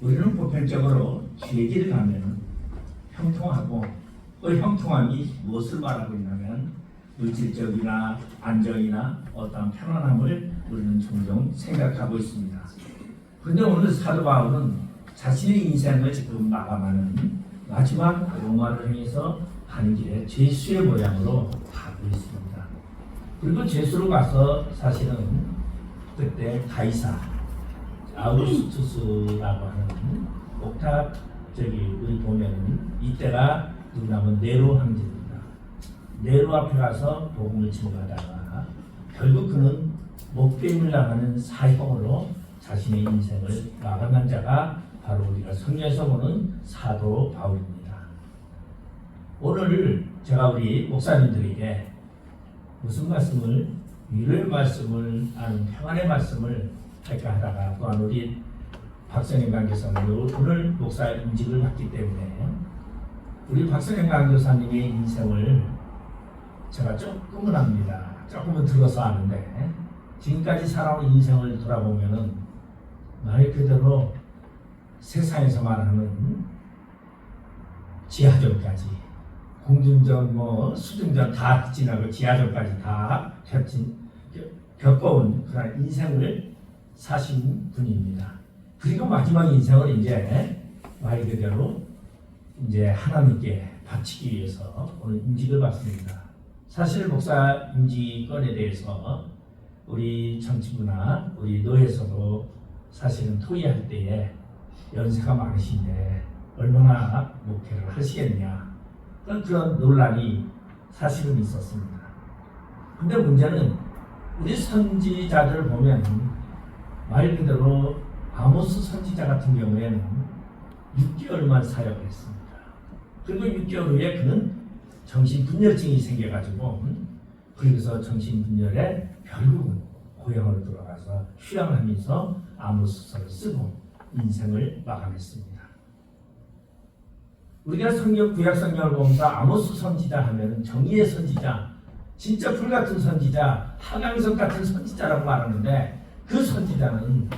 우리는 보편적으로 얘기를 하면 형통하고 그 형통함이 무엇을 말하고 있냐면 물질적이나 안정이나 어떤 편안함을 우리는 종종 생각하고 있습니다. 그런데 오늘 사도 바울은 자신의 인생을 지금 마감하는 마지막 로마를 향해서 가는 길에 죄수의 모양으로 가고 있습니다. 그리고 죄수로 가서 사실은 그때 가이사 아우구스투스라고 하는 옥탑 저기 우리 보면은 이때가 누구냐면 네로 황제입니다. 네로 앞에 가서 복음을 증거하다가 결국 그는 목배임을 당하는 사형으로 자신의 인생을 마감한 자가 바로 우리가 성경에서 보는 사도 바울입니다. 오늘 제가 우리 목사님들에게 무슨 말씀을 위로의 말씀을 아는 평안의 말씀을 할까 하다가 또한 우리 박성현 강교사님 오늘 목사 임직을 받기 때문에 우리 박성현 강교사님의 인생을 제가 조금은 압니다. 조금은 들어서 아는데 지금까지 살아온 인생을 돌아보면은 말 그대로 세상에서 말하는 지하철까지 공중전 뭐 수중전 다 지나고 지하철까지 다 겪진, 겪- 겪어온 그런 인생을 사신 분입니다. 그리고 마지막 인생을 이제 말 그대로 이제 하나님께 바치기 위해서 오늘 임직을 받습니다. 사실 목사 임직권에 대해서 우리 정치부나 우리 노회에서도 사실은 토의할 때에 연세가 많으신데 얼마나 목회를 하시겠냐 그런 그런 논란이 사실은 있었습니다. 근데 문제는 우리 선지자들 보면 말 그대로 아모스 선지자 같은 경우에는 6개월만 사역을 했습니다. 그리고 6개월 후에 그는 정신분열증이 생겨가지고 음, 그래서 정신분열에 결국은 고향으로 돌아가서 휴양하면서 아모스서를 쓰고 인생을 마감했습니다. 우리가 성경 구약 성경을 보면서 아모스 선지자 하면은 정의의 선지자, 진짜 불 같은 선지자, 하강석 같은 선지자라고 말하는데 그 선지자는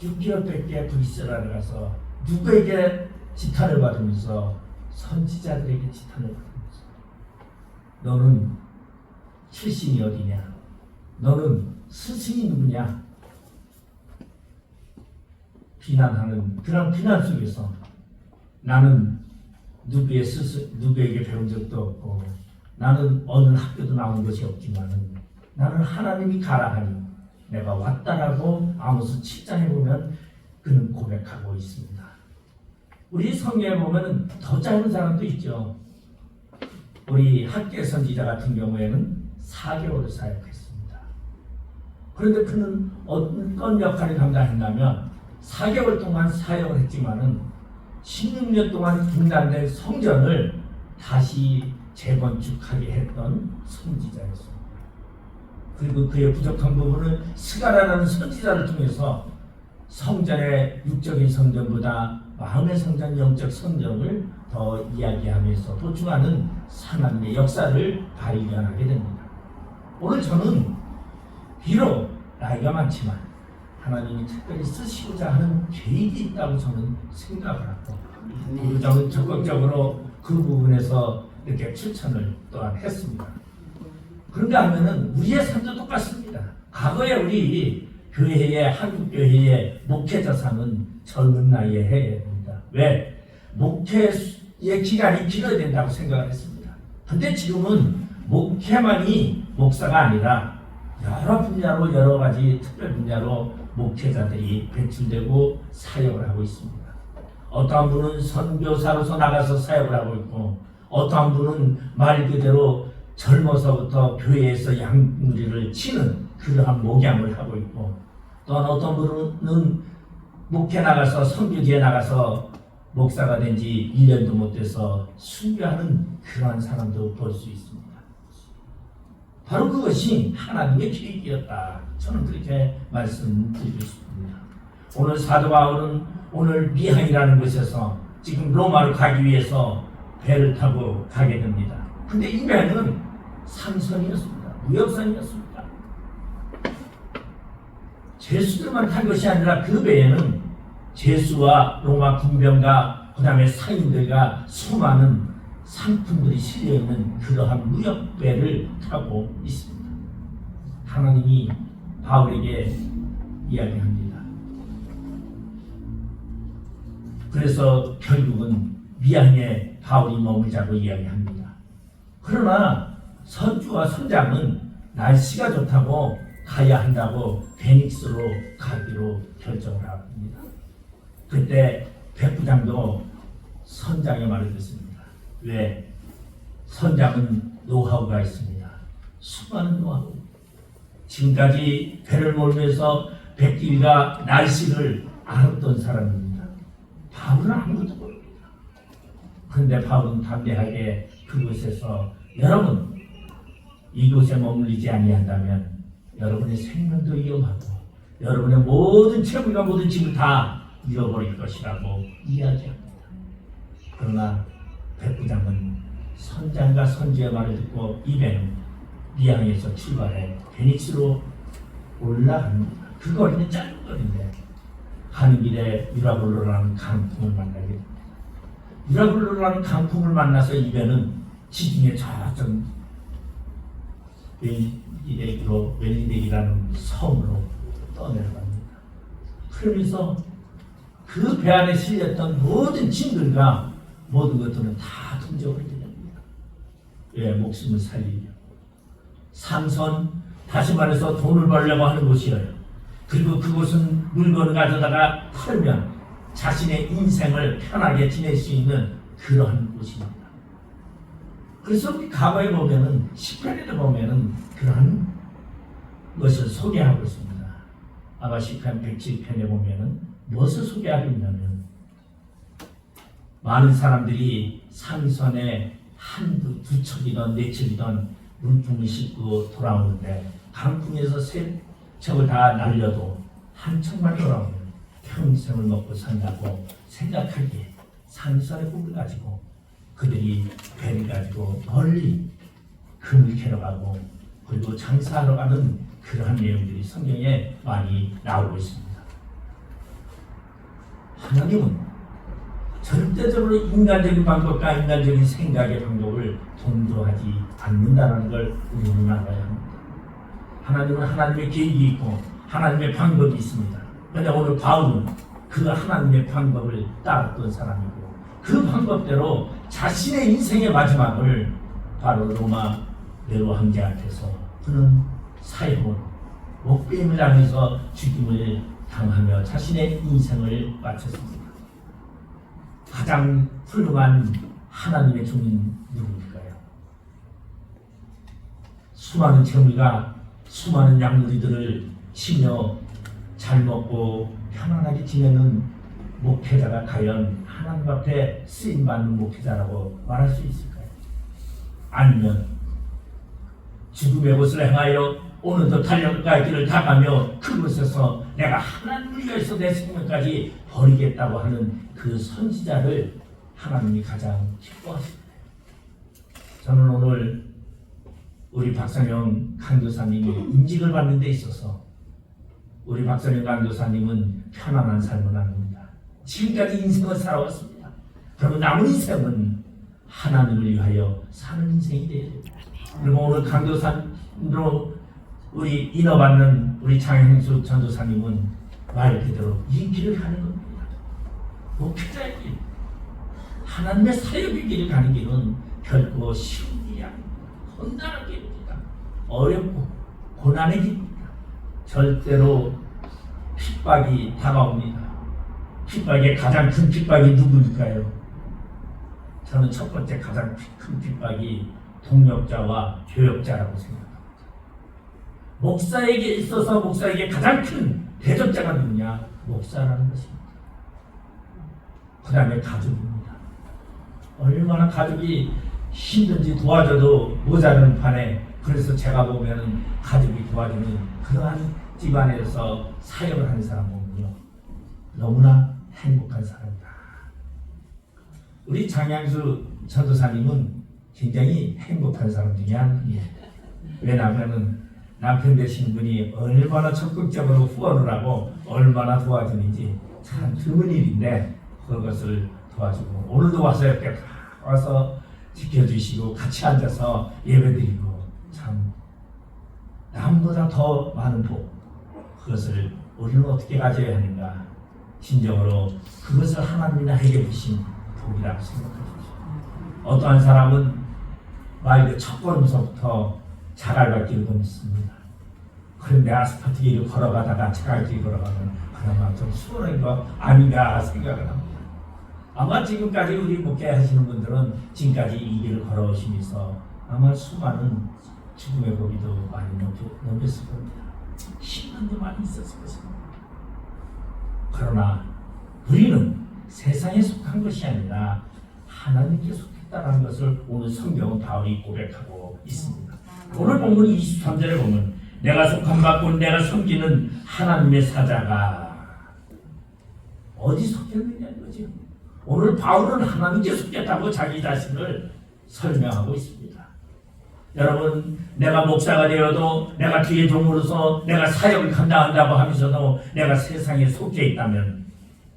6개월 밖에 브리스라를 가서 누구에게 지탄을 받으면서 선지자들에게 지탄을 받으면서 너는 출신이 어디냐? 너는 스승이 누구냐? 비난하는 그런 비난 속에서 나는 누구의 스스 누구에게 배운 적도 없고 나는 어느 학교도 나온 것이 없지만은 나는 하나님이 가라 하니 내가 왔다라고 아모스 7장에 보면 그는 고백하고 있습니다. 우리 성경에 보면은 더 짧은 사람도 있죠. 우리 학계 선지자 같은 경우에는 4개월을 사역했습니다. 그런데 그는 어떤 역할을 감당했냐면 4개월 동안 사역을 했지만은 16년 동안 중단된 성전을 다시 재건축하게 했던 선지자였습니다. 그리고 그의 부족한 부분을 스가라라는 선지자를 통해서 성전의 육적인 성전보다 마음의 성전, 영적 성전을 더 이야기하면서 보충하는 하나님의 역사를 발견하게 됩니다. 오늘 저는 비록 나이가 많지만 하나님이 특별히 쓰시고자 하는 계획이 있다고 저는 생각을 하고 저는 적극적으로 그 부분에서 이렇게 추천을 또한 했습니다. 그런가 하면은 우리의 삶도 똑같습니다. 과거에 우리 교회의 한국 교회의 목회자상은 젊은 나이에 해야 됩니다. 왜? 목회의 기간이 길어야 된다고 생각을 했습니다. 근데 지금은 목회만이 목사가 아니라 여러 분야로 여러 가지 특별 분야로 목회자들이 배출되고 사역을 하고 있습니다. 어떠한 분은 선교사로서 나가서 사역을 하고 있고 어떠한 분은 말 그대로 젊어서부터 교회에서 양무리를 치는 그러한 목양을 하고 있고 또한 어떤 분은 목회 나가서 선교지에 나가서 목사가 된 지 1년도 못 돼서 순교하는 그러한 사람도 볼 수 있습니다. 바로 그것이 하나님의 계획이었다. 저는 그렇게 말씀드리고 싶습니다. 오늘 사도 바울은 오늘 미항이라는 곳에서 지금 로마로 가기 위해서 배를 타고 가게 됩니다. 근데 이 배는 상선이었습니다. 무역선이었습니다. 제수들만 탄 것이 아니라 그 배에는 제수와 로마 군병과 그 다음에 상인들과 수많은 상품들이 실려있는 그러한 무역배를 타고 있습니다. 하나님이 바울에게 이야기합니다. 그래서 결국은 미양에 바울이 머물자고 이야기합니다. 그러나 선주와 선장은 날씨가 좋다고 가야 한다고 베닉스로 가기로 결정을 합니다. 그때 백부장도 선장의 말을 듣습니다. 왜? 선장은 노하우가 있습니다. 수많은 노하우. 지금까지 배를 몰면서 백길과 날씨를 알았던 사람입니다. 바울은 아무것도 모릅니다. 그런데 바울은 담대하게 그곳에서 여러분 이곳에 머물리지 아니한다면 여러분의 생명도 위험하고 여러분의 모든 채무가 모든 집을 다 잃어버릴 것이라고 이야기합니다. 그러나 백부장은 선장과 선지의 말을 듣고 이배는 미양에서 출발해 베니스로 올라갑니다. 그 거리는 짧은 거리인데 가는 길에 유라블로라는 강풍을 만나게 됩니다. 유라블로라는 강풍을 만나서 이배는 지중해 저쪽 멜리덱으로 멜리덱이라는 섬으로 떠내려갑니다. 그러면서 그 배 안에 실렸던 모든 짐들과 모든 것들은 다 던져버리게 됩니다. 왜 목숨을 살리려. 삼선 다시 말해서 돈을 벌려고 하는 곳이에요. 그리고 그곳은 물건을 가져다가 팔면 자신의 인생을 편하게 지낼 수 있는 그러한 곳입니다. 그래서 과거에 보면은 10편에 보면은 그러한 것을 소개하고 있습니다. 아마 10편 107편에 보면은 무엇을 소개하고 있냐면 많은 사람들이 산선에 한두 두 척이던 네 척이던 물품을 싣고 돌아오는데 강풍에서 세 척을 다 날려도 한 척만 돌아오면 평생을 먹고 산다고 생각하기에 산선의 꿈을 가지고 그들이 배를 가지고 멀리 금을 캐러 가고 그리고 장사하러 가는 그러한 내용들이 성경에 많이 나오고 있습니다. 하나님은 절대적으로 인간적인 방법과 인간적인 생각의 방법을 동조하지 않는다는 걸 우리는 알아야 합니다. 하나님은 하나님의 계획이 있고 하나님의 방법이 있습니다. 그런데 오늘 바울은 그 하나님의 방법을 따랐던 사람이고 그 방법대로 자신의 인생의 마지막을 바로 로마 네로 황제 앞에서 그는 사형을 목배임을 당해서 죽임을 당하며 자신의 인생을 마쳤습니다. 가장 훌륭한 하나님의 종인 누구일까요? 수많은 재물과 수많은 양무리들을 치며 잘 먹고 편안하게 지내는 목회자가 과연 하나님 앞에 쓰임 받는 목회자라고 말할 수 있을까요? 아니면 죽음의 곳을 행하여 오늘도 달려갈 길을 다 가며 그곳에서 내가 하나님을 위해서 내 생명까지 버리겠다고 하는 그 선지자를 하나님이 가장 기뻐하십니다. 저는 오늘 우리 박상영 강교사님이 임직을 받는 데 있어서 우리 박상영 강교사님은 편안한 삶을 나눕니다. 지금까지 인생을 살아왔습니다. 그러면 남은 인생은 하나님을 위하여 사는 인생이 되어야 됩니다. 그리고 오늘 강교사님으로 우리 인어받는 우리 장현수 전도사님은 말 그대로 이 길을 가는 겁니다. 목회자의 길. 하나님의 사역의 길을 가는 길은 결코 쉬운 길이 아닙니다. 혼자는 길입니다. 어렵고 고난의 길입니다. 절대로 핍박이 다가옵니다. 핍박의 가장 큰 핍박이 누구일까요? 저는 첫 번째 가장 큰 핍박이 동력자와 교역자라고 생각합니다. 목사에게 있어서 목사에게 가장 큰 대접자가 누구냐? 목사라는 것입니다. 그 다음에 가족입니다. 얼마나 가족이 힘든지 도와줘도 모자른 판에 그래서 제가 보면은 가족이 도와주는 그러한 집안에서 사역을 하는 사람 보면요. 너무나 행복한 사람이다. 우리 장양수 전도사님은 굉장히 행복한 사람 중에 한 분이에요. 왜냐하면은 남편 되신 분이 얼마나 적극적으로 후원을 하고 얼마나 도와주는지 참 드문 일인데 그것을 도와주고 오늘도 와서 이렇게 다 와서 지켜주시고 같이 앉아서 예배드리고 참 남보다 더 많은 복 그것을 우리는 어떻게 가져야 하는가 진정으로 그것을 하나님이 나에게 주신 복이라고 생각하십시오. 어떠한 사람은 말도 첫 걸음서부터 자갈밭길을 걷습니다. 그런데 아스팔트 길을 걸어가다가 자갈길 걸어가면 그나마 좀 수월한 거 아닌가 생각을 합니다. 아마 지금까지 우리 목회 하시는 분들은 지금까지 이 길을 걸어오시면서 아마 수많은 죽음의 고비도 많이 넘겼을 겁니다. 힘든 데 많이 있었을 것입니다. 그러나 우리는 세상에 속한 것이 아니라 하나님께 속했다는 것을 오늘 성경은 바울이 고백하고 있습니다. 오늘 본문 23절에 보면 내가 속한 받고 내가 섬기는 하나님의 사자가 어디 속했느냐는 거죠. 오늘 바울은 하나님께 속했다고 자기 자신을 설명하고 있습니다. 여러분, 내가 목사가 되어도 내가 뒤에 종으로서 내가 사역을 감당한다고 하면서도 내가 세상에 속해 있다면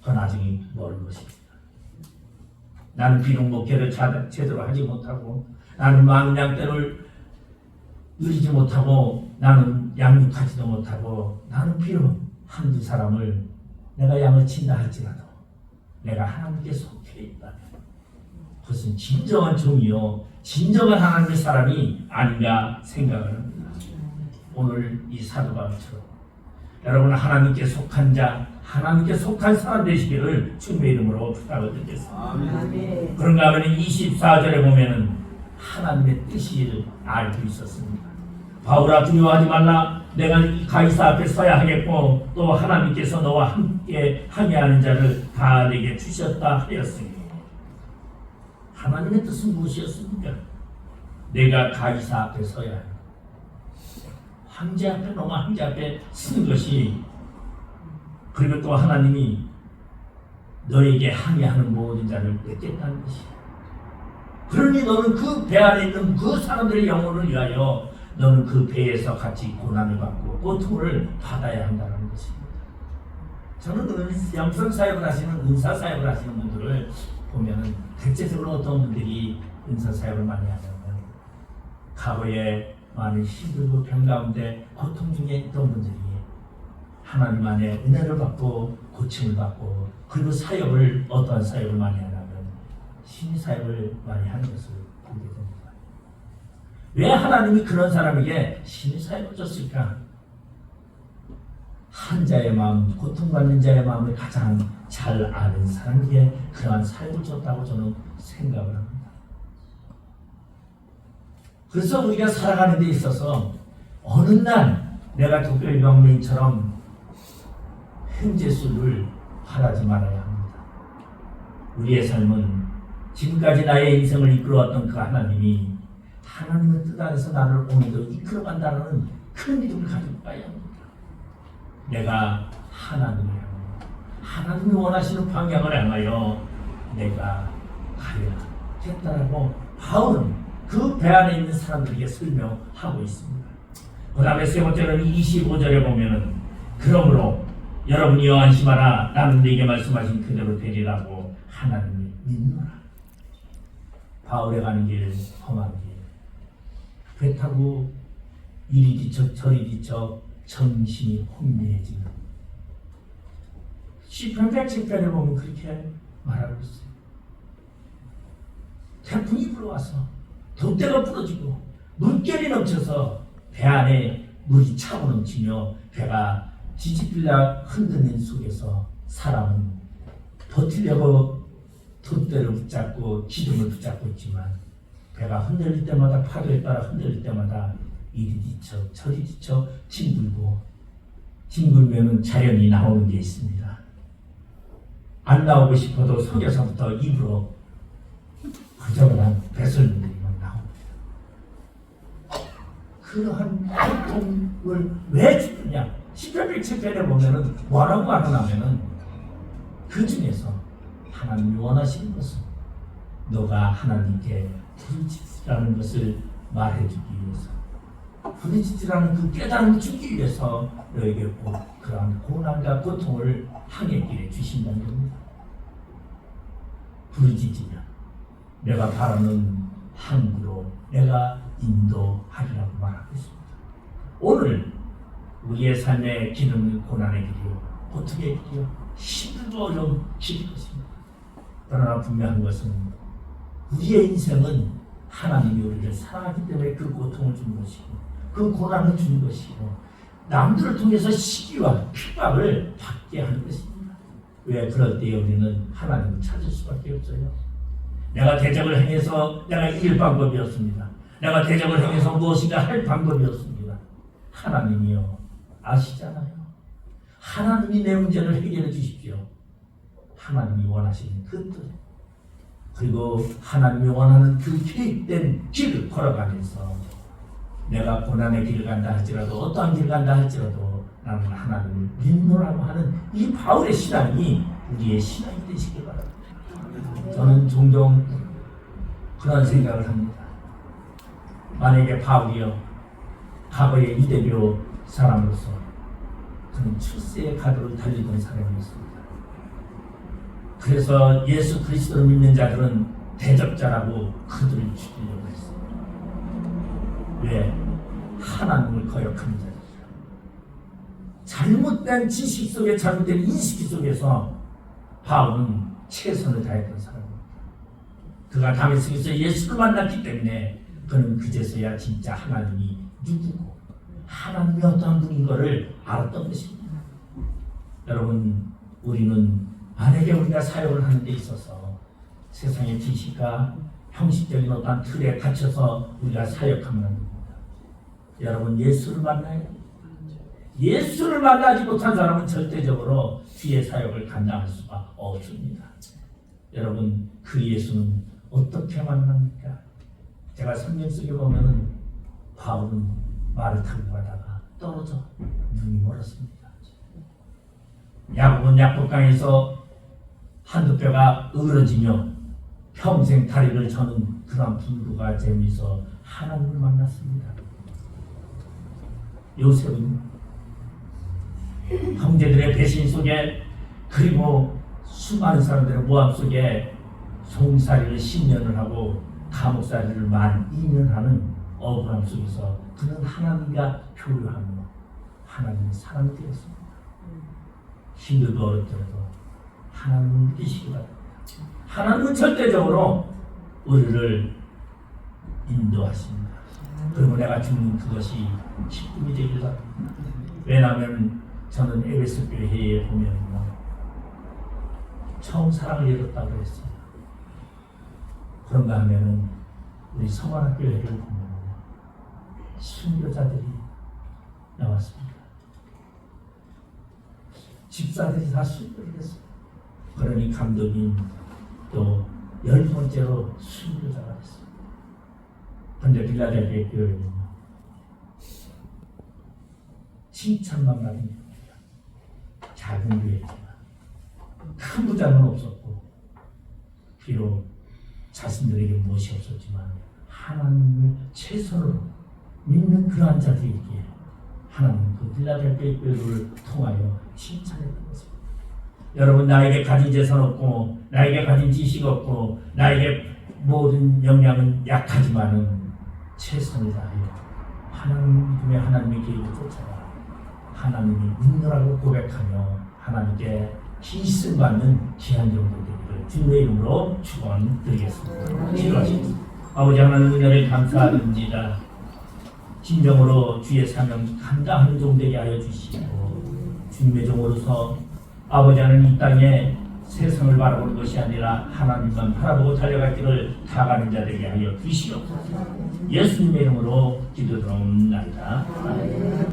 그건 아직 모르는 것입니다. 나는 비록 목회를 자- 제대로 하지 못하고 나는 양떼를 누리지 못하고 나는 양육하지도 못하고 나는 비록 한두 사람을 내가 양을 친다 할지라도 내가 하나님께 속해 있다면 그것은 진정한 종이요 진정한 하나님의 사람이 아닌가 생각을 합니다. 오늘 이 사도 바울처럼 여러분 하나님께 속한 자 하나님께 속한 사람 되시기를 주님의 이름으로 부탁을 드리겠습니다. 그런가 하면 24절에 보면은 하나님의 뜻을 알고 있었습니다. 바울아 두려워하지 말라. 내가 이 가이사 앞에 서야 하겠고 또 하나님께서 너와 함께 항해하는 자를 다 내게 주셨다 하였으니 하나님의 뜻은 무엇이었습니까? 내가 가이사 앞에 서야 해. 황제 앞에 로마 황제 앞에 쓴 것이 그리고 또 하나님이 너에게 항해하는 모든 자를 뺏겠다는 것이야. 그러니 너는 그 배 안에 있는 그 사람들의 영혼을 위하여 너는 그 배에서 같이 고난을 받고 고통을 받아야 한다는 것입니다. 저는 은- 영성 사역을 하시는 은사 사역을 하시는 분들을 보면은 대체적으로 어떤 분들이 은사 사역을 많이 하냐면 과거에 많이 힘들고 병 가운데 고통 중에 있던 분들이 하나님 안에 은혜를 받고 고침을 받고 그리고 사역을 어떠한 사역을 많이 하냐면 신의 사역을 많이 하는 것을 보게 됩니다. 왜 하나님이 그런 사람에게 신의 사역을 줬을까? 한 자의 마음, 고통받는 자의 마음을 가장 잘 아는 사람에게 그러한 사역을 줬다고 저는 생각을 합니다. 그래서 우리가 살아가는 데 있어서 어느 날 내가 독별명민처럼 현재수를 바라지 말아야 합니다. 우리의 삶은 지금까지 나의 인생을 이끌어왔던 그 하나님이 하나님의 뜻 안에서 나를 오늘도 이끌어간다는 큰 믿음을 가지고 가야 합니다. 내가 하나님을 향 하나님이 원하시는 방향을 향하여 내가 가야겠다라고 바울은 그 배 안에 있는 사람들에게 설명하고 있습니다. 그 다음에 세 번째는 25절에 보면은 그러므로 여러분이 안심하라 나는 네게 말씀하신 그대로 되리라고 하나님을 믿노라 바울에 가는 길 험한 길 배 타고 이리 뒤척 저리 뒤척 정신이 혼미해지는 시편 110편에 보면 그렇게 말하고 있어요 태풍이 불어와서 돛대가 부러지고 물결이 넘쳐서 배 안에 물이 차고 넘치며 배가 뒤집힐라 흔드는 속에서 사람은 버티려고 돛대를 붙잡고 기둥을 붙잡고 있지만 배가 흔들릴 때마다 파도에 따라 흔들릴 때마다 이리 뒤쳐 저리 뒤쳐 뒹굴고 뒹굴면은 자연이 나오는 게 있습니다. 안 나오고 싶어도 속에서부터 입으로 그저 그냥 배설물들이만 나옵니다. 그러한 고통을 왜 주느냐? 10편 107편에 보면은 뭐라고 말하냐면은 그 중에서 하나님이 원하시는 것은 너가 하나님께 부르짖으라는 것을 말해주기 위해서 부딪히라는 그 깨달음을 주기 위해서 너에게 곧 그러한 고난과 고통을 항해 길에 주신다는 겁니다. 부르짖으면 내가 바라는 항구로 내가 인도하리라고 말하고 있습니다. 오늘 우리의 삶의 길은 고난의 길이요 고통의 길이요 힘들고 어려운 길일 것입니다. 그러나 분명한 것은 우리의 인생은 하나님이 우리를 사랑하기 때문에 그 고통을 주는 것이고 그 고난을 주는 것이고 남들을 통해서 시기와 핍박을 받게 하는 것입니다. 왜 그럴 때에 우리는 하나님을 찾을 수밖에 없어요. 내가 대적을 행해서 내가 이길 방법이 없습니다. 내가 대적을 행해서 무엇인가 할 방법이 없습니다. 하나님이요 아시잖아요. 하나님이 내 문제를 해결해 주십시오. 하나님이 원하시는 그 뜻. 그리고 하나님이 원하는 그 계획된 길을 걸어가면서 내가 고난의 길을 간다 할지라도 어떠한 길을 간다 할지라도 나는 하나님을 믿노라고 하는 이 바울의 신앙이 우리의 신앙이 되시길 바랍니다. 저는 종종 그런 생각을 합니다. 만약에 바울이요 과거의 유대교 사람으로서 그는 출세의 가도를 달리던 사람이었습니다. 그래서 예수 그리스도를 믿는 자들은 대적자라고 그들을 죽이려고 했습니다. 왜? 하나님을 거역하는 자들이라. 잘못된 지식 속에 잘못된 인식 속에서 바울은 최선을 다했던 사람입니다. 그가 다메섹에서 예수를 만났기 때문에 그는 그제서야 진짜 하나님이 누구고 하나님이 어떠한 분인 것을 알았던 것입니다. 여러분 우리는 만약에 우리가 사역을 하는 데 있어서 세상의 지식과 형식적인 어떤 틀에 갇혀서 우리가 사역하면 안 됩니다. 여러분 예수를 됩니다. 예수를 만나지 못한 사람은 절대적으로 뒤의 사역을 감당할 수가 없습니다. 여러분 그 예수는 어떻게 만납니까? 제가 성경 속에 보면은 바울은 말을 타고 가다가 떨어져 눈이 멀었습니다. 야곱은 약복강에서 한두 뼈가 으러지며 평생 다리를 저는 그런 불구가 재미서 하나님을 만났습니다. 요셉은 형제들의 배신 속에 그리고 수많은 사람들의 모함 속에 송사리를 10년을 하고 감옥살이를 만 2년 하는 억울함 속에서 그는 하나님과 교류하며 하나님의 사람이 되었습니다. 힘들고 어렵더라도 하나님을 믿으시기 바랍니다. 하나님은 절대적으로 우리를 인도하십니다. 그리고 내가 죽는 그것이 기쁨이 바랍니다. 왜냐하면 저는 에베소 교회에 보면요 처음 사랑을 열었다고 그랬어요. 그런가 하면은 우리 성환학교 회를 보면 순교자들이 나왔습니다. 집사들이 다 순교를 했어요. 그러니 감독님 또 열 번째로 순교자가 됐어요. 근데 빌라델피아 교회는요 칭찬만 받는 교회입니다. 작은 교회지만 큰 부자는 없었고 비록 자신들에게 무엇이 없었지만 하나님을 최선으로 믿는 그러한 자들에게 하나님 그 빌라델피아 교회를 통하여 것입니다. 여러분 나에게 가진 재산 없고 나에게 가진 지식 없고 나에게 모든 역량은 약하지만은 최선을 다하여 하나님 믿음의 하나님의 길을 쫓아가 하나님이 믿노라고 고백하며 하나님께 기씀 받는 귀한 정도 되기를 주님의 이름으로 축원드리겠습니다. 기도하십니다. 아버지 하나님 은혜를 감사드립니다. 진정으로 주의 사명 감당하는 종 되게 하여 주시고 주님의 종으로서 아버지 하나님 이 땅에 세상을 바라보는 것이 아니라 하나님만 바라보고 달려갈 길을 다가는 자 되게 하여 주시옵소서. 예수님의 이름으로 기도드리옵나이다.